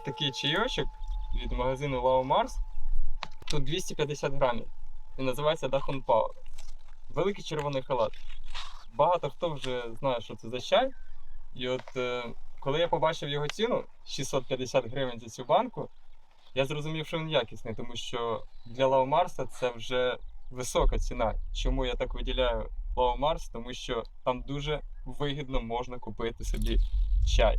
придбав такий чайочок від магазину Lao Mars. Тут 250 грамів. Він називається Dachshund Power. Великий червоний халат. Багато хто вже знає, що це за чай. І от е, коли я побачив його ціну 650 гривень за цю банку, я зрозумів, що він якісний, тому що для Lao Mars це вже висока ціна. Чому я так виділяю Lao Mars? Тому що там дуже вигідно можна купити собі чай.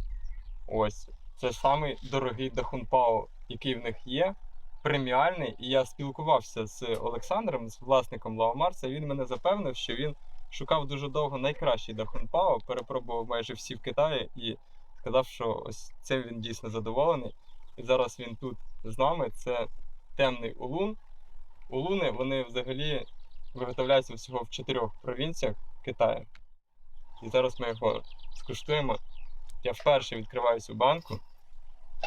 Ось. Це самий дорогий Дахунпао, який в них є. Преміальний. І я спілкувався з Олександром, з власником Mars, він мене запевнив, що він шукав дуже довго найкращий Дахунпао, перепробував майже всі в Китаї і сказав, що ось цим він дійсно задоволений. І зараз він тут з нами. Це темний улун. Улуни вони взагалі виготовляються всього в чотирьох провінціях Китаю. І зараз ми його скуштуємо. Я вперше відкриваю цю банку.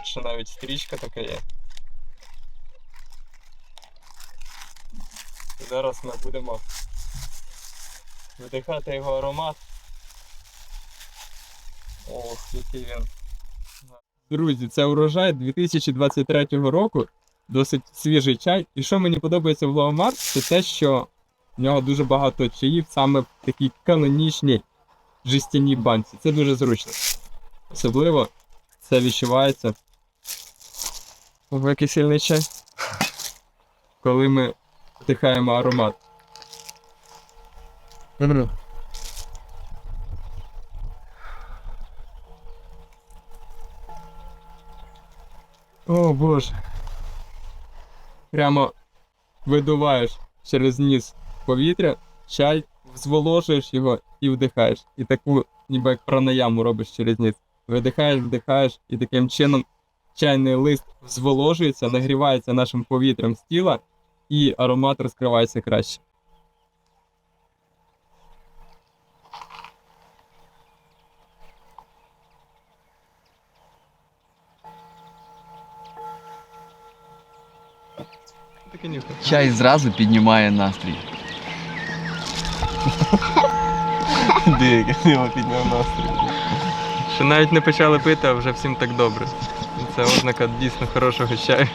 Ще навіть стрічка така є. Зараз ми будемо вдихати його аромат. Ох, який він. Друзі, це урожай 2023 року. Досить свіжий чай. І що мені подобається в Лоомар, це те, що в нього дуже багато чаїв саме в такій канонічній жестяній банці. Це дуже зручно. Особливо це відчувається. Ого, який сильний чай. Коли ми вдихаємо аромат. О боже. Прямо видуваєш через ніс повітря, чай, зволожуєш його і вдихаєш. І таку, ніби як пранаяму робиш через ніс. Видихаєш, вдихаєш, і таким чином чайний лист зволожується, нагрівається нашим повітрям з тіла, і аромат розкривається краще. Чай зразу піднімає настрій. Його підняв настрій. Що навіть не почали пити, а вже всім так добре. Це ознака дійсно хорошого чаю.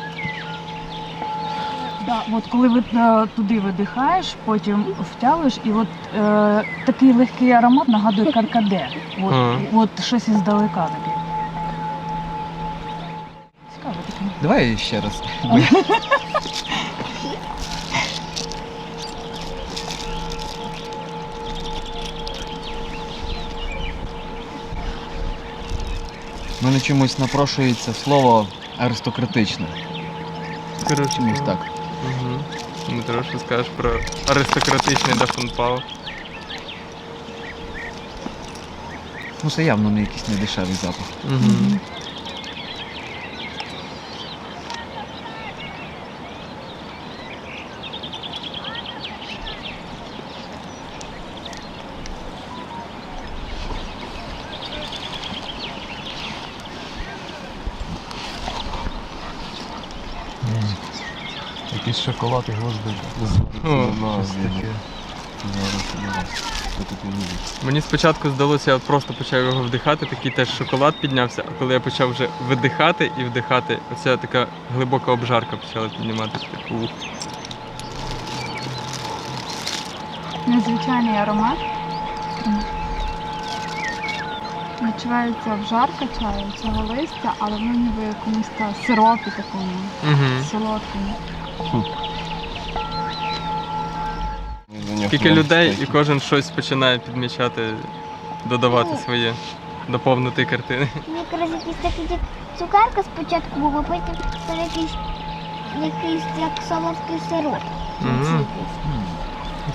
Да, от коли ви е, туди видихаєш, потім втягуєш, і от е, такий легкий аромат нагадує каркаде. От, Ага. от щось іздалека таке. Цікаво таке. Давай ще раз. мене чомусь напрошується слово аристократичне. Коротше, Чомусь так. Угу. Дмитро, що скажеш про аристократичний Дахунпао? Ну це явно не якийсь недешевий запах. Угу. Якийсь шоколад і гвозди. О, Зараз зараз. Що таке любить? Мені спочатку здалося, я просто почав його вдихати, такий теж шоколад піднявся, а коли я почав вже видихати і вдихати, оця така глибока обжарка почала підніматися. Ух. Незвичайний аромат. Відчувається вжарка чаю, цього листя, але воно ніби якомусь та сиропі такому Угу. солодкому. Скільки людей і кожен щось починає підмічати, додавати своє, доповнити картини. Якраз якийсь такий як цукерка спочатку був, а потім це якийсь, якийсь як солодкий сироп. Мгм.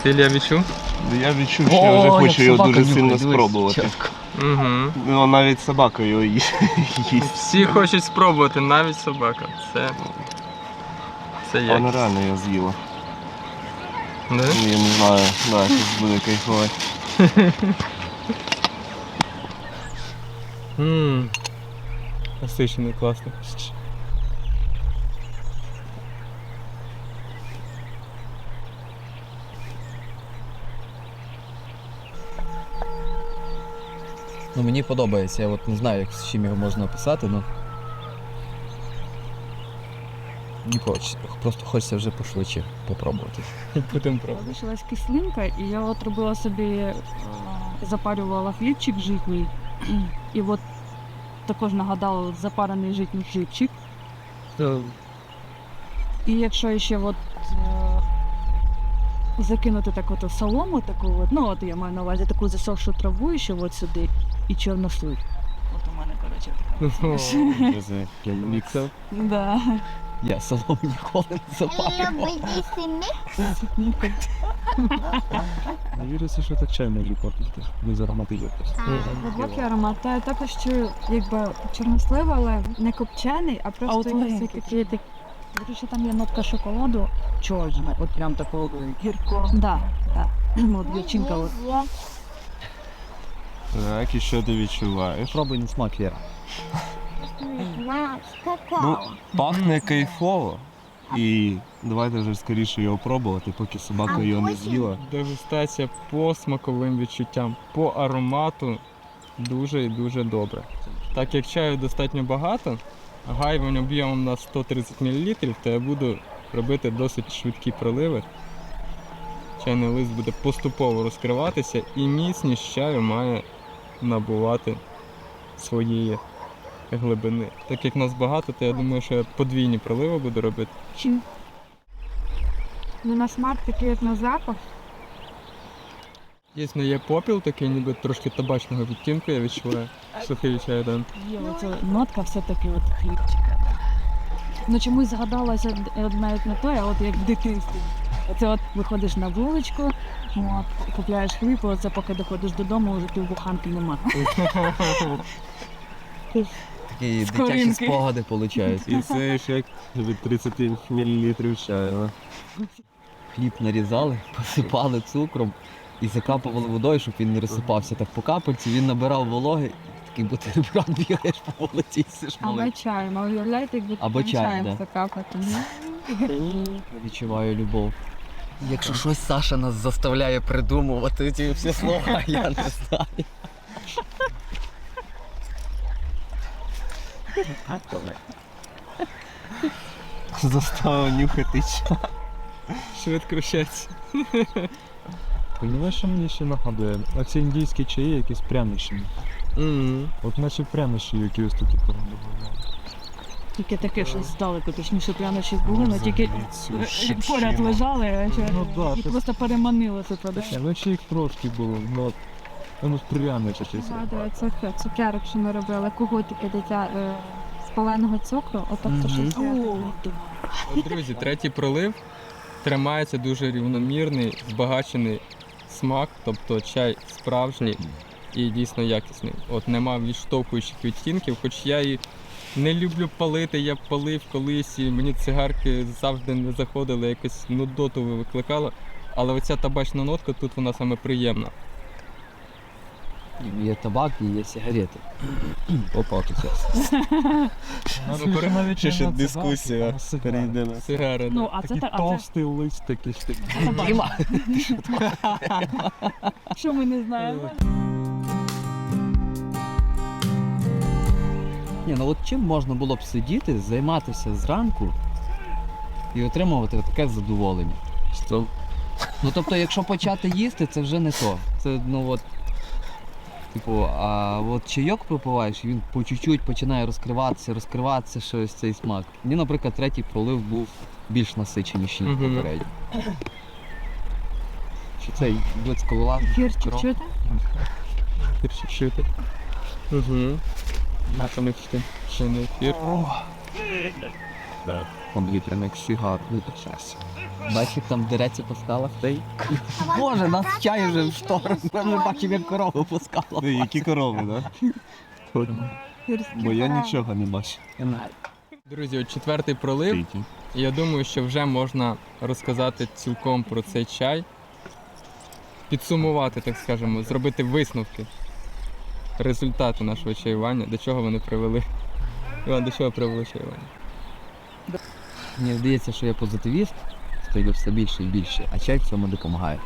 Ти Ілля відчув? Я відчув, що я вже хочу його дуже сильно спробувати. Угу. Ну, навіть собака його їсть. Всі хочуть спробувати, навіть собака. Це. Це Вона реально його з'їла. Да? Ну, я не знаю, да, щось буде кайфувати. Ммм. Насичений класно. Ну мені подобається, я от не знаю, як з чим його можна описати, ну Нікого, просто хочеться вже пошвидше попробувати. Будемо пробувати. Залишилась кислинка, і я от робила собі, е, запарювала хлібчик житній. І от також нагадала запарений житній хлібчик. І якщо ще от е, закинути так от солому, таку от, ну от я маю на увазі таку засохшу траву ще от сюди і чорнослив. От у мене, коротше, така. Міксер. Да. Я солому ніколи не запалював. Любить їсти мікс. Не віриться, що це чай може попити. Без аромату якось. Глибокий аромат. Та я також чую, якби чорнослив, але не копчений, а просто от якийсь легенький. такий. такий, До речі, там є нотка шоколаду чорна, от прям такого гірко. Да, да. От дівчинка от. Так, і що ти відчуваєш? Пробуй на смак, Віра. Ну, пахне кайфово. І давайте вже скоріше його пробувати, поки собака його не з'їла. Дегустація по смаковим відчуттям, по аромату дуже і дуже добре. Так як чаю достатньо багато, гайвань об'ємом на 130 мл, то я буду робити досить швидкі проливи. Чайний лист буде поступово розкриватися і міцність чаю має набувати своєї глибини. Так як нас багато, то я думаю, що я подвійні проливи буду робити. Не на смак, такий як на запах. Дійсно є попіл, такий ніби трошки табачного відтінку, я відчуваю. Сухий чай, да. Є оця нотка все-таки от хлібчика. Ну чомусь згадалася д- навіть не то, а от як в дитинстві. Оце от виходиш на вуличку, от, купляєш хліб, оце поки доходиш додому, вже півбуханки нема. Такі Скоринки. дитячі спогади виходять. І це ефект від 30 мл чаю. Хліб нарізали, посипали цукром і закапували водою, щоб він не розсипався так по капельці. Він набирав вологи, і такий бутерброд бігаєш по вулиці і сиш Або чаєм, а уявляєте, якби Або чай, чаєм да. закапати. Відчуваю любов. Якщо щось Саша нас заставляє придумувати ці всі слова, я не знаю. Заставив нюхати чай. Швидко вчаться. Понимаєш, що мені ще нагадує? Оці індійські чаї якісь прянощі. От наче прянощі якісь такі додають. Тільки таке щось здалеку, точніше прянощі були, але тільки е, поряд лежали, а ще Ну да, і це- просто переманили це Ні. Ну ще їх трошки було, ну от, воно прянощі щось. Згадую цукер, цукерок, що ми робили, кугутики дитя е, з паленого цукру, отак то щось. О, От, друзі, третій пролив тримається дуже рівномірний, збагачений смак, тобто чай справжній і дійсно якісний. От нема відштовхуючих відтінків, хоч я і не люблю палити, я палив колись, і мені цигарки завжди не заходили, якось нудоту викликало. Але оця табачна нотка тут вона саме приємна. Є табак і є сигарети. Опа, тут це. Ну, Ще ще дискусія перейде на Сигари. Ну, а це Такий так, а це товстий лист такий. що Діма, що ми не знаємо. Ні, ну от чим можна було б сидіти, займатися зранку і отримувати таке задоволення? Що? Ну тобто, якщо почати їсти, це вже не то. Це ну от. Типу, а от чайок пропиваєш, і він по чуть-чуть починає розкриватися, розкриватися щось цей смак. Мені, наприклад, третій пролив був більш насиченіший, ніж Мгм. попередній. Чи цей блицьковила? Гірчик чути? Гірчик чути. Угу. А там ще, ще не ефір. Повітряник сигар. Бачиш, як там дереться по скалах цей. Боже, нас чай вже в шторм. Ми вже бачимо, як корову пускала. Ну, які корови, да? Бо я нічого не бачу. Друзі, от четвертий пролив. Я думаю, що вже можна розказати цілком про цей чай, підсумувати, так скажемо, зробити висновки, результати нашого чаювання, до чого вони привели. Іван, до чого привело чаювання? Мені здається, що я позитивіст, стаю все більше і більше, а чай в цьому допомагає.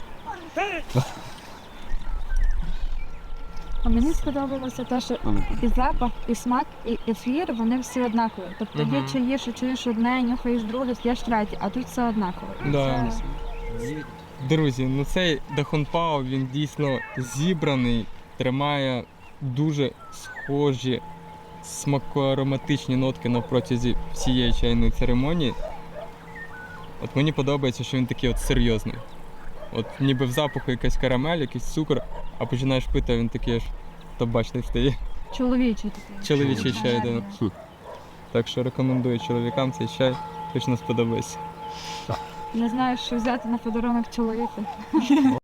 А мені сподобалося те, що і запах, і смак, і ефір, вони всі однакові. Тобто є Мгм. чаї, що чуєш одне, нюхаєш друге, п'єш третє, а тут все однаково. І Да. це- Друзі, ну цей Дахунпао, він дійсно зібраний, тримає дуже схожі смакоароматичні нотки на протязі всієї чайної церемонії. От мені подобається, що він такий от серйозний. От ніби в запаху якась карамель, якийсь цукор, а починаєш пити, а він такий аж табачний стає. Чоловічий такий. Чоловічий чай, да. Так що рекомендую чоловікам цей чай, точно сподобається. Не знаю, що взяти на подарунок чоловіку.